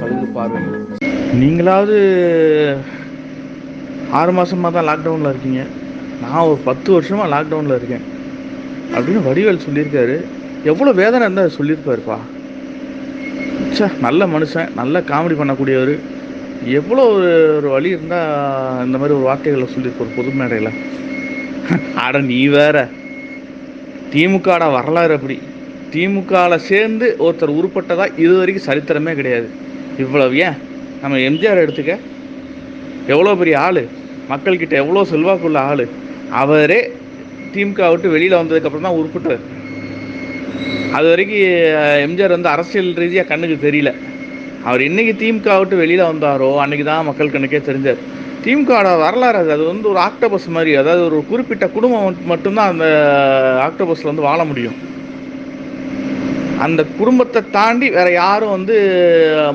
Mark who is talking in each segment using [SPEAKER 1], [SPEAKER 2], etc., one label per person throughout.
[SPEAKER 1] கலந்து பார்வையில் நீங்களாவது ஆறு மாதமாக தான் லாக்டவுனில் இருக்கீங்க. நான் ஒரு பத்து வருஷமாக லாக்டவுனில் இருக்கேன். அப்படின்னு வடிவேல் சொல்லியிருக்காரு. எவ்வளோ வேதனை இருந்தால் சொல்லியிருப்பாருப்பா. ச்சே நல்ல மனுஷன் நல்ல காமெடி பண்ணக்கூடியவர். எவ்வளோ ஒரு ஒரு வழி இருந்தால் இந்த மாதிரி ஒரு வார்த்தைகளை சொல்லியிருப்பார் பொது மேடையில். அட நீ வேற. திமுகட வரலாறு அப்படி. திமுகவில் சேர்ந்து ஒருத்தர் உருப்பட்டதா இது வரைக்கும் சரித்திரமே கிடையாது. இவ்வளவு ஏன்? நம்ம எம்ஜிஆர் எடுத்துக்க. எவ்வளோ பெரிய ஆள்? மக்கள்கிட்ட எவ்வளோ செல்வாக்குள்ள ஆள்? அவரே திமுக விட்டு வெளியில் வந்ததுக்கப்புறம் தான் உருப்பிட்டார் அது வரைக்கும் எம்ஜிஆர் வந்து அரசியல் ரீதியாக கண்ணுக்கு தெரியல. அவர் இன்றைக்கி திமுக விட்டு வெளியில் வந்தாரோ அன்னைக்கு தான் மக்கள் கண்ணுக்கே தெரிஞ்சார். திமுகவோட வரலாறு அது. அது வந்து ஒரு ஆக்டோபஸ் மாதிரி அதாவது ஒரு குறிப்பிட்ட குடும்பம் மட்டும்தான் அந்த ஆக்டோபஸில் வந்து வாழ முடியும். அந்த குடும்பத்தை தாண்டி வேற யாரும் வந்து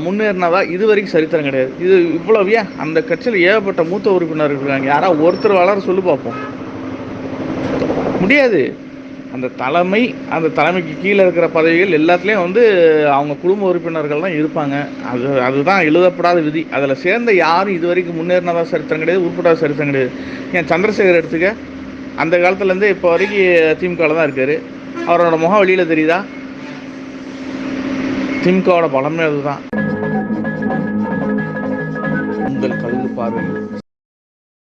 [SPEAKER 1] முன்னேறினதா இது வரைக்கும் சரித்திரம் கிடையாது. இது இவ்வளவு ஏன்? அந்த கட்சியில் ஏகப்பட்ட மூத்த உறுப்பினர் இருக்காங்க. யாராவது ஒருத்தர் வளர சொல்லி பார்ப்போம் முடியாது. அந்த தலைமை அந்த தலைமைக்கு கீழே இருக்கிற பதவிகள் எல்லாத்துலேயும் வந்து அவங்க குடும்ப உறுப்பினர்கள் தான் இருப்பாங்க. அது அதுதான் எழுதப்படாத விதி. அதில் சேர்ந்த யாரும் இது வரைக்கும் முன்னேறினதா சரித்திரம் கிடையாது உருப்படாத சரித்திரம் கிடையாது. ஏன் சந்திரசேகர் எடுத்துக்க? அந்த காலத்துலேருந்தே இப்போ வரைக்கும் திமுகவில் தான் இருக்கார். அவரோட முகம் வெளியில் தெரியுதா? திமுகவோட பலமே அதுதான். உங்கள் கழுகு பார்வையில்